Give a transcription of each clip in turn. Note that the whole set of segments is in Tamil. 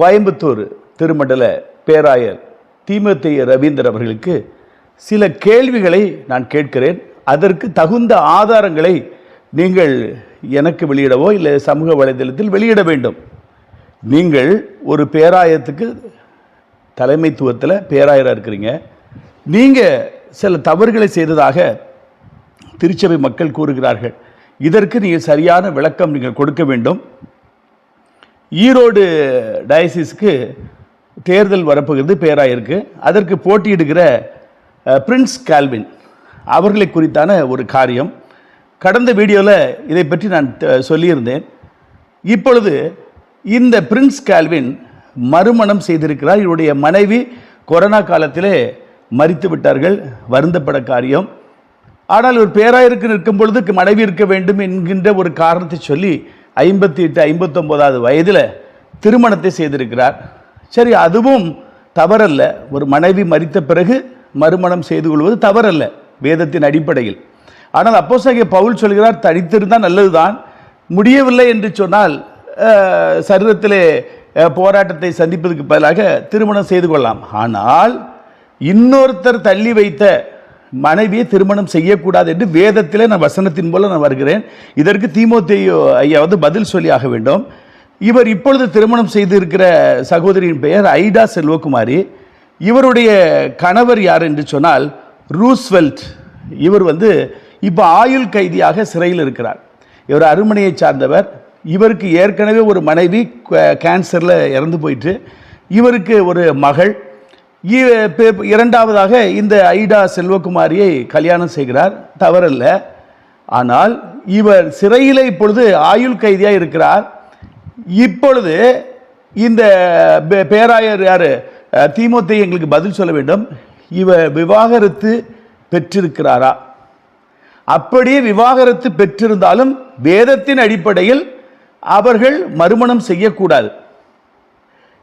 கோயம்புத்தூர் திருமண்டல பேராயர் தீமத்தைய ரவீந்தர் அவர்களுக்கு சில கேள்விகளை நான் கேட்கிறேன். அதற்கு தகுந்த ஆதாரங்களை நீங்கள் எனக்கு வெளியிடவோ இல்லை சமூக வலைதளத்தில் வெளியிட வேண்டும். நீங்கள் ஒரு பேராயத்துக்கு தலைமைத்துவத்தில் பேராயராக இருக்கிறீங்க. நீங்கள் சில தவறுகளை செய்ததாக திருச்சபை மக்கள் கூறுகிறார்கள். இதற்கு நீங்கள் சரியான விளக்கம் நீங்கள் கொடுக்க வேண்டும். ஈரோடு டயசிஸ்க்கு தேர்தல் வரப்போகிறது பேராயிருக்கு. அதற்கு போட்டியிடுகிற பிரின்ஸ் கால்வின் அவர்களை குறித்தான ஒரு காரியம். கடந்த வீடியோவில் இதை பற்றி நான் சொல்லியிருந்தேன். இப்பொழுது இந்த பிரின்ஸ் கால்வின் மறுமணம் செய்திருக்கிறார். இவருடைய மனைவி கொரோனா காலத்திலே மறித்து விட்டார்கள். வருந்தப்பட காரியம். ஆனால் ஒரு பேராயிருக்கு நிற்கும் பொழுது மனைவி இருக்க வேண்டும் என்கின்ற ஒரு காரணத்தை சொல்லி ஐம்பத்தி எட்டு ஐம்பத்தொம்போதாவது வயதில் திருமணத்தை செய்திருக்கிறார். சரி அதுவும் தவறல்ல. ஒரு மனைவி மறித்த பிறகு மறுமணம் செய்து கொள்வது தவறல்ல வேதத்தின் அடிப்படையில். ஆனால் அப்போஸ்தலனாகிய பவுல் சொல்கிறார் தனித்திருந்தால் நல்லதுதான். முடியவில்லை என்று சொன்னால் சரீரத்திலே போராட்டத்தை சந்திப்பதற்கு பதிலாக திருமணம் செய்து கொள்ளலாம். ஆனால் இன்னொருத்தர் தள்ளி வைத்த மனைவியை திருமணம் செய்யக்கூடாது என்று வேதத்திலே நான் வசனத்தின் மூலம் நான் வருகிறேன். இதற்கு தீமோத்தேயு ஐயா வந்து பதில் சொல்லி ஆக வேண்டும். இவர் இப்பொழுது திருமணம் செய்திருக்கிற சகோதரியின் பெயர் ஐடா செல்வகுமாரி. இவருடைய கணவர் யார் என்று சொன்னால் ரூஸ்வெல்ட். இவர் வந்து இப்போ ஆயுள் கைதியாக சிறையில் இருக்கிறார். இவர் அருமனையை சார்ந்தவர். இவருக்கு ஏற்கனவே ஒரு மனைவி கேன்சரில் இறந்து போயிட்டு இவருக்கு ஒரு மகள். இரண்டாவதாக இந்த ஐடா செல்வகுமாரியை கல்யாணம் செய்கிறார். தவறல்ல. ஆனால் இவர் சிறையில் இப்பொழுது ஆயுள் கைதியாக இருக்கிறார். இப்பொழுது இந்த பே- பேராயர் யார்? தீமுத்தை எங்களுக்கு பதில் சொல்ல வேண்டும். இவர் விவாகரத்து பெற்றிருக்கிறாரா? அப்படியே விவாகரத்து பெற்றிருந்தாலும் வேதத்தின் அடிப்படையில் அவர்கள் மறுமணம் செய்யக்கூடாது.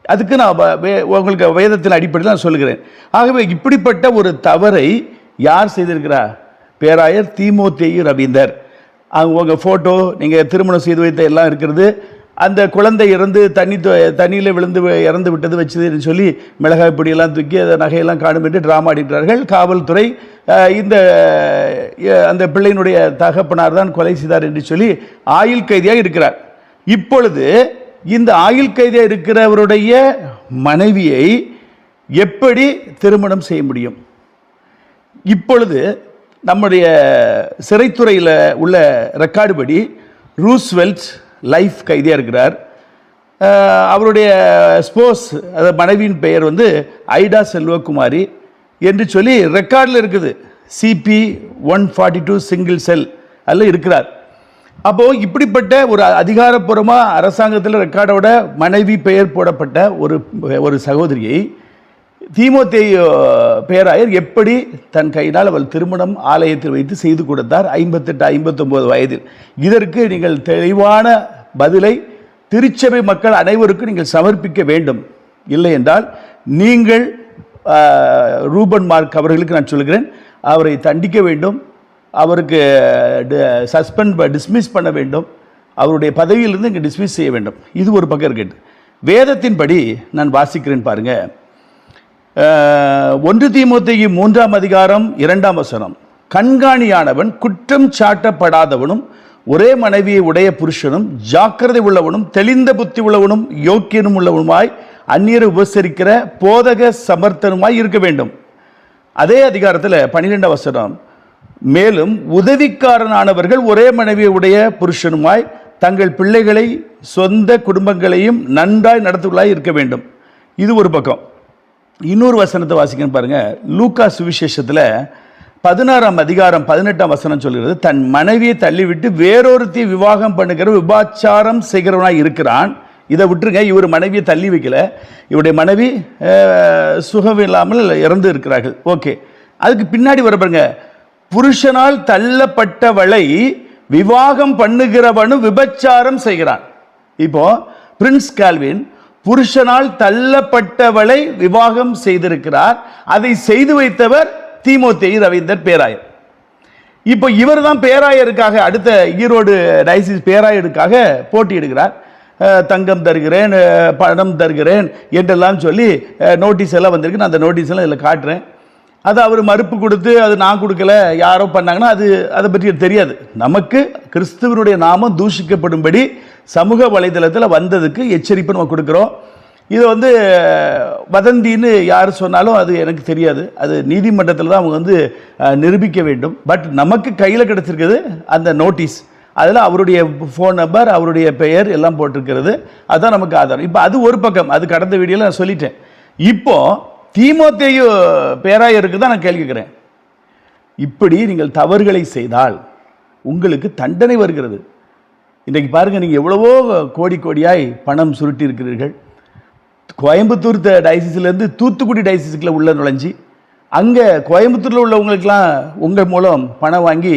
அதுக்கு நான் வ- வே- உங்களுக்கு வேதத்தின் அடிப்படையில் நான் சொல்லுகிறேன். ஆகவே இப்படிப்பட்ட ஒரு தவறை யார் செய்திருக்கிறார் பேராயர் தீமோத்தேயு ரவீந்தர். அவங்க உங்கள் ஃபோட்டோ நீங்கள் திருமணம் செய்து வைத்த எல்லாம் இருக்கிறது. அந்த குழந்தை இறந்து தண்ணி தண்ணியில் விழுந்து இறந்து விட்டது வச்சதுன்னு சொல்லி மிளகாய் பொடியெல்லாம் தூக்கி அதை நகையெல்லாம் காணும் என்று ட்ராமா ஆடிட்டார்கள். காவல்துறை இந்த அந்த பிள்ளையினுடைய தகப்பனார் தான் கொலை செய்தார் என்று சொல்லி ஆயுள் கைதியாக இருக்கிறார். இப்பொழுது இந்த ஆயுள் கைதியாக இருக்கிறவருடைய மனைவியை எப்படி திருமணம் செய்ய முடியும்? இப்பொழுது நம்முடைய சிறைத்துறையில் உள்ள ரெக்கார்டு படி ரூஸ்வெல்ட் லைஃப் கைதியாக இருக்கிறார். அவருடைய ஸ்போஸ் அது மனைவியின் பெயர் வந்து ஐடா செல்வகுமாரி என்று சொல்லி ரெக்கார்டில் இருக்குது. CB one forty two single cell அதில் இருக்கிறார். அப்போது இப்படிப்பட்ட ஒரு அதிகாரப்பூர்வமாக அரசாங்கத்தில் ரெக்கார்டோட மனைவி பெயர் போடப்பட்ட ஒரு ஒரு சகோதரியை தீமோத்தேயு பேராயர் எப்படி தன் கையினால் அவள் திருமணம் ஆலயத்தில் வைத்து செய்து கொடுத்தார்? ஐம்பத்தெட்டு ஐம்பத்தொம்போது வயதில். இதற்கு நீங்கள் தெளிவான பதிலை திருச்சபை மக்கள் அனைவருக்கும் நீங்கள் சமர்ப்பிக்க வேண்டும். இல்லை என்றால் நீங்கள் ரூபன் மார்க் அவர்களுக்கு நான் சொல்கிறேன் அவரை தண்டிக்க வேண்டும். அவருக்கு சஸ்பெண்ட் டிஸ்மிஸ் பண்ண வேண்டும். அவருடைய பதவியிலிருந்து இங்கே டிஸ்மிஸ் செய்ய வேண்டும். இது ஒரு பக்கம் இருக்கட்டும் வேதத்தின்படி நான் வாசிக்கிறேன் பாருங்க. ஒன்று தீமோத்தேயு மூன்றாம் அதிகாரம் இரண்டாம் வசனம். கண்காணியானவன் குற்றம் சாட்டப்படாதவனும் ஒரே மனைவியை உடைய புருஷனும் ஜாக்கிரதை உள்ளவனும் தெளிந்த புத்தி உள்ளவனும் யோக்கியனும் உள்ளவனுமாய் அந்நியரை உபசரிக்கிற போதக சமர்த்தனுமாய் இருக்க வேண்டும். அதே அதிகாரத்தில் பன்னிரெண்டாம் வசனம். மேலும் உதவிக்காரனானவர்கள் ஒரே மனைவியை உடைய புருஷனுமாய் தங்கள் பிள்ளைகளை சொந்த குடும்பங்களையும் நன்றாய் நடத்துவர்களாய் இருக்க வேண்டும். இது ஒரு பக்கம். இன்னொரு வசனத்தை வாசிக்கணும் பாருங்கள் லூக்கா சுவிசேஷத்தில் பதினாறாம் அதிகாரம் பதினெட்டாம் வசனம் சொல்கிறது தன் மனைவியை தள்ளிவிட்டு வேறொருத்தி விவாகம் பண்ணுகிற விபாச்சாரம் செய்கிறவனாக இருக்கிறான். இதை விட்டுருங்க இவர் மனைவியை தள்ளி வைக்கல. இவருடைய மனைவி சுகம் இல்லாமல் இறந்து இருக்கிறார்கள். ஓகே. அதுக்கு பின்னாடி வர பாருங்கள் புருஷனால் தள்ளப்பட்டவளை விவாகம் பண்ணுகிறவனும் விபச்சாரம் செய்கிறான். இப்போ பிரின்ஸ் கால்வின் புருஷனால் தள்ளப்பட்டவளை விவாகம் செய்திருக்கிறார். அதை செய்து வைத்தவர் தீமோத்தேயு ரவீந்தர் பேராயர். இப்போ இவர் தான் பேராயருக்காக அடுத்த ஈரோடு டைசிஸ் பேராயருக்காக போட்டியிடுகிறார். தங்கம் தருகிறேன் பணம் தருகிறேன் என்றெல்லாம் சொல்லி நோட்டீஸ் எல்லாம் வந்திருக்கு. நான் அந்த நோட்டீஸ் எல்லாம் இதில் காட்டுறேன். அது அவர் மறுப்பு கொடுத்து அது நான் கொடுக்கல யாரோ பண்ணாங்கன்னா அது அதை பற்றி தெரியாது. நமக்கு கிறிஸ்துவனுடைய நாமம் தூஷிக்கப்படும்படி சமூக வலைதளத்தில் வந்ததுக்கு எச்சரிப்பு நம்ம கொடுக்குறோம். இதை வந்து வதந்தின்னு யார் சொன்னாலும் அது எனக்கு தெரியாது. அது நீதிமன்றத்தில் தான் அவங்க வந்து நிரூபிக்க வேண்டும். பட் நமக்கு கையில் கிடச்சிருக்குது அந்த நோட்டீஸ். அதில் அவருடைய ஃபோன் நம்பர் அவருடைய பெயர் எல்லாம் போட்டிருக்கிறது. அதுதான் நமக்கு ஆதாரம். இப்போ அது ஒரு பக்கம். அது கடந்த வீடியோவில் நான் சொல்லிட்டேன். இப்போ தீமோத்தேயு பேராயருக்கு தான் நான் கேள்வி கேட்குறேன். இப்படி நீங்கள் தவறுகளை செய்தால் உங்களுக்கு தண்டனை வருகிறது. இன்றைக்கு பாருங்கள் நீங்கள் எவ்வளவோ கோடி கோடியாய் பணம் சுருட்டி இருக்கிறீர்கள் கோயம்புத்தூர் த- டயசிஸ்லேருந்து தூத்துக்குடி டயசிஸ்க்குள்ள உள்ள நுழைஞ்சி அங்கே கோயம்புத்தூரில் உள்ளவங்களுக்கெல்லாம் உங்கள் மூலம் பணம் வாங்கி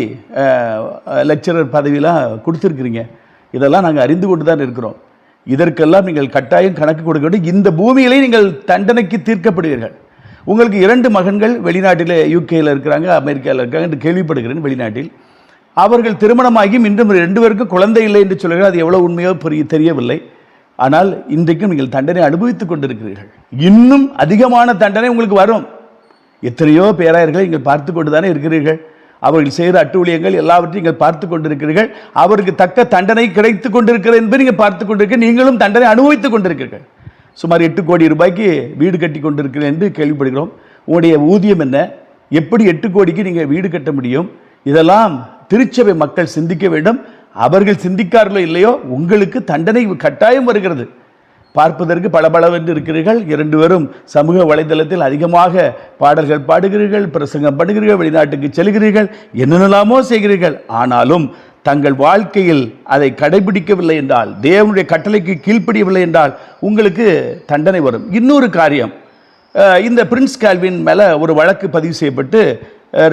லெக்சரர் பதவியெலாம் கொடுத்துருக்குறீங்க. இதெல்லாம் நாங்கள் அறிந்து கொண்டு தான் இருக்கிறோம். இதற்கெல்லாம் நீங்கள் கட்டாயம் கணக்கு கொடுக்க வேண்டும். இந்த பூமியிலே நீங்கள் தண்டனைக்கு தீர்க்கப்படுவீர்கள். உங்களுக்கு இரண்டு மகன்கள் வெளிநாட்டில் யூகேயில் இருக்கிறாங்க அமெரிக்காவில் இருக்காங்க என்று கேள்விப்படுகிறேன் வெளிநாட்டில். அவர்கள் திருமணமாகியும் இன்றும் ரெண்டு பேருக்கும் குழந்தை இல்லை என்று சொல்கிறார் அது எவ்வளோ உண்மையோ புரிய தெரியவில்லை. ஆனால் இன்றைக்கும் நீங்கள் தண்டனை அனுபவித்துக் கொண்டிருக்கிறீர்கள். இன்னும் அதிகமான தண்டனை உங்களுக்கு வரும். எத்தனையோ பேராயர்களை நீங்கள் பார்த்து கொண்டு தானே இருக்கிறீர்கள். அவர்கள் செய்கிற அட்டூழியங்கள் எல்லாவற்றையும் நீங்கள் பார்த்து கொண்டிருக்கிறீர்கள். அவருக்கு தக்க தண்டனை கிடைத்து கொண்டிருக்கிறது என்பதை நீங்கள் பார்த்து கொண்டிருக்க நீங்களும் தண்டனை அனுபவித்துக் கொண்டிருக்கிறீர்கள். சுமார் எட்டு கோடி ரூபாய்க்கு வீடு கட்டி கொண்டிருக்கிறேன் என்று கேள்விப்படுகிறோம். உங்களுடைய ஊதியம் என்ன? எப்படி எட்டு கோடிக்கு நீங்கள் வீடு கட்ட முடியும்? இதெல்லாம் திருச்சபை மக்கள் சிந்திக்க வேண்டும். அவர்கள் சிந்திக்கார்களோ இல்லையோ உங்களுக்கு தண்டனை கட்டாயம் வருகிறது. பார்ப்பதற்கு பளபளவென்று இருக்கிறீர்கள். இரண்டு பேரும் சமூக வலைதளத்தில் அதிகமாக பாடல்கள் பாடுகிறீர்கள் பிரசங்கம் பண்ணுகிறீர்கள் வெளிநாட்டுக்கு செல்கிறீர்கள். என்னென்னலாமோ செய்கிறீர்கள். ஆனாலும் தங்கள் வாழ்க்கையில் அதை கடைபிடிக்கவில்லை என்றால் தேவனுடைய கட்டளைக்கு கீழ்ப்படியவில்லை என்றால் உங்களுக்கு தண்டனை வரும். இன்னொரு காரியம். இந்த பிரின்ஸ் கால்வின் மேலே ஒரு வழக்கு பதிவு செய்யப்பட்டு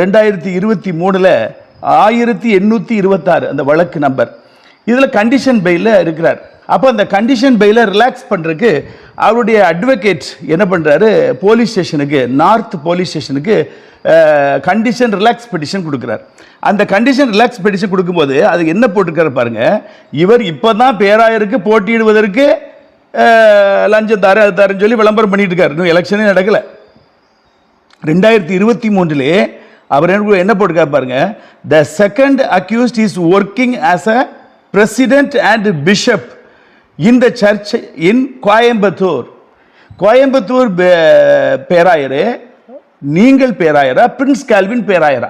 ரெண்டாயிரத்தி இருபத்தி மூணில் ஆயிரத்தி எண்ணூற்றி இருபத்தாறு அந்த வழக்கு நம்பர். இதில் கண்டிஷன் பெயிலில் இருக்கிறார். அப்போ அந்த கண்டிஷன் பெயிலை ரிலாக்ஸ் பண்ணுறதுக்கு அவருடைய அட்வொகேட் என்ன பண்ணுறாரு போலீஸ் ஸ்டேஷனுக்கு நார்த் போலீஸ் ஸ்டேஷனுக்கு கண்டிஷன் ரிலாக்ஸ் பெட்டிஷன் கொடுக்குறார். அந்த கண்டிஷன் ரிலாக்ஸ் பெட்டிஷன் கொடுக்கும்போது அது என்ன போட்டிருக்காரு பாருங்க. இவர் இப்போ தான் பேராயருக்கு போட்டியிடுவதற்கு லஞ்சம் தாரு அது தாருன்னு சொல்லி விளம்பரம் பண்ணிட்டு இருக்காரு. இன்னும் எலெக்ஷனே நடக்கலை. ரெண்டாயிரத்தி இருபத்தி மூன்றிலே அவர் என்ன என்ன போட்டுக்கார் பாருங்க. The second accused is working as a president and bishop இந்த the church in Coimbatore Coimbatore பே- பேராயரே நீங்கள் பேராயரா பிரின்ஸ் கால்வின் பேராயரா.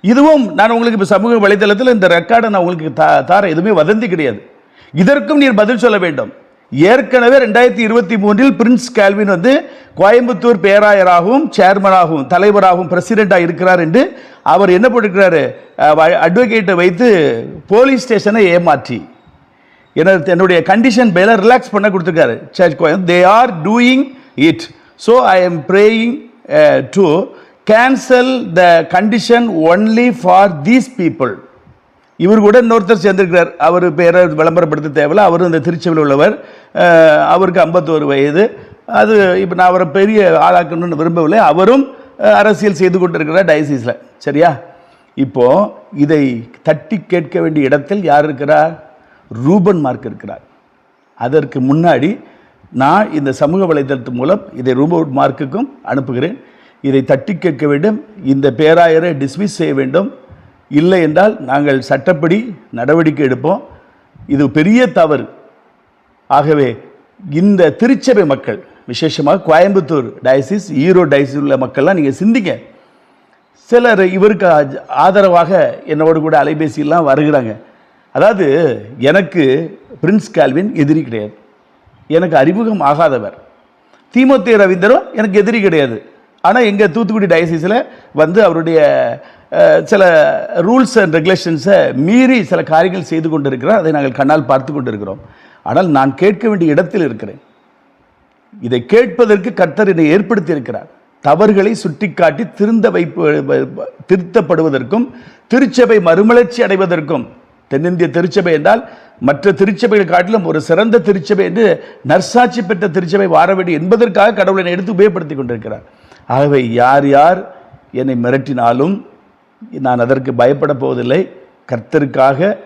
இதுவும் நான் உங்களுக்கு இப்போ சமூக வலைதளத்தில் இந்த ரெக்கார்டை நான் உங்களுக்கு தா தார எதுவுமே வதந்தி கிடையாது. இதற்கும் நீர் பதில் சொல்ல வேண்டும். ஏற்கனவே ரெண்டாயிரத்தி இருபத்தி மூன்றில் பிரின்ஸ் கால்வின் வந்து கோயம்புத்தூர் பேராயராகவும் சேர்மனாகவும் தலைவராகவும் பிரசிடெண்டாக இருக்கிறார் என்று அவர் என்ன போட்டிருக்கிறாரு அட்வொகேட்டை வைத்து போலீஸ் ஸ்டேஷனை ஏமாற்றி. எனது என்னுடைய கண்டிஷன் பேல ரிலாக்ஸ் பண்ண கொடுத்துருக்காரு. Church கோயம் they are doing it so I am praying to cancel the condition only for these people இவர் கூட இன்னொருத்தர் சேர்ந்திருக்கிறார். அவர் பேரை விளம்பரப்படுத்த தேவையில்ல. அவரும் இந்த திருச்சியில் உள்ளவர். அவருக்கு ஐம்பத்தோரு வயது. அது இப்போ நான் அவரை பெரிய ஆளாக்கணும்னு விரும்பவில்லை. அவரும் அரசியல் செய்து கொண்டிருக்கிறார் டயசிஸில் சரியா? இப்போது இதை தட்டி கேட்க வேண்டிய இடத்தில் யார் இருக்கிறார்? ரூபன் மார்க் இருக்கிறார். அதற்கு முன்னாடி நான் இந்த சமூக வலைதளத்து மூலம் இதை ரூபன் மார்க்குக்கும் அனுப்புகிறேன். இதை தட்டி கேட்க வேண்டும். இந்த பேராயரை டிஸ்மிஸ் செய்ய வேண்டும். இல்லை என்றால் நாங்கள் சட்டப்படி நடவடிக்கை எடுப்போம். இது பெரிய தவறு. ஆகவே இந்த திருச்சபை மக்கள் விசேஷமாக கோயம்புத்தூர் டயசிஸ் ஈரோடு டயசிஸ் உள்ள மக்கள்லாம் நீங்கள் சிந்திங்க. சிலர் இவருக்கு ஆதரவாக என்னோடு கூட அலைபேசியெல்லாம் வருகிறாங்க. அதாவது எனக்கு பிரின்ஸ் கால்வின் எதிரி கிடையாது. எனக்கு அறிமுகம் ஆகாதவர். தீமோத்தே ரவீந்தரும் எனக்கு எதிரி கிடையாது. ஆனால் எங்கள் தூத்துக்குடி டயசிஸில் வந்து அவருடைய சில ரூல்ஸ் அண்ட் ரெகுலேஷன்ஸை மீறி சில காரியங்கள் செய்து கொண்டிருக்கிறார். அதை நாங்கள் கண்ணால் பார்த்து கொண்டிருக்கிறோம். ஆனால் நான் கேட்க வேண்டிய இடத்தில் இருக்கிறேன். இதை கேட்பதற்கு கர்த்தர் என்னை ஏற்படுத்தி இருக்கிறார் தவறுகளை சுட்டிக்காட்டி திருந்த வைப்பு திருத்தப்படுவதற்கும் திருச்சபை மறுமலர்ச்சி அடைவதற்கும். தென்னிந்திய திருச்சபை என்றால் மற்ற திருச்சபைகள் காட்டிலும் ஒரு சிறந்த திருச்சபை என்று நர்சாட்சி பெற்ற திருச்சபை வார வேண்டும் என்பதற்காக கடவுளை எடுத்து உபயோகப்படுத்தி கொண்டிருக்கிறார். ஆகவே யார் யார் என்னை மிரட்டினாலும் நான் அதற்கு பயப்பட போவதில்லை. கர்த்தருக்காக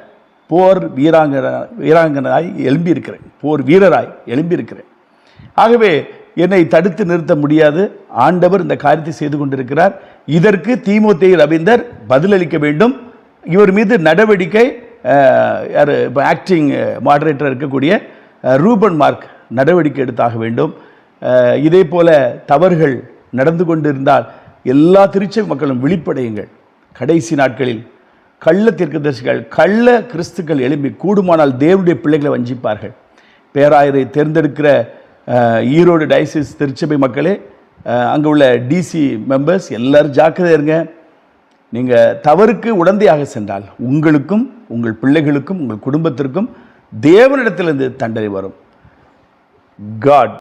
போர் வீராங்கன வீராங்கனாய் எழும்பியிருக்கிறேன். போர் வீரராய் எழும்பியிருக்கிறேன். ஆகவே என்னை தடுத்து நிறுத்த முடியாது. ஆண்டவர் இந்த காரியத்தை செய்து கொண்டிருக்கிறார். இதற்கு தீமோத்தேயு ரவீந்தர் பதிலளிக்க வேண்டும். இவர் மீது நடவடிக்கை யார் இப்போ ஆக்டிங் மாடரேட்டர் இருக்கக்கூடிய ரூபன் மார்க் நடவடிக்கை எடுத்தாக வேண்டும். இதே போல தவறுகள் நடந்து கொண்டிருந்தால் எல்லா திருச்சபை மக்களும் விழிப்படையுங்கள். கடைசி நாட்களில் கள்ள தீர்க்கதரிசிகள் கள்ள கிறிஸ்துக்கள் எழும்பி கூடுமானால் தேவனுடைய பிள்ளைகளை வஞ்சிப்பார்கள். பேராயரை தேர்ந்தெடுக்கிற ஈரோடு டயசிஸ் திருச்சபை மக்களே அங்கே உள்ள டிசி மெம்பர்ஸ் எல்லோரும் ஜாக்கிரதை இருங்க. நீங்கள் தவறுக்கு உடந்தையாக சென்றால் உங்களுக்கும் உங்கள் பிள்ளைகளுக்கும் உங்கள் குடும்பத்திற்கும் தேவனிடத்திலிருந்து தண்டனை வரும். காட்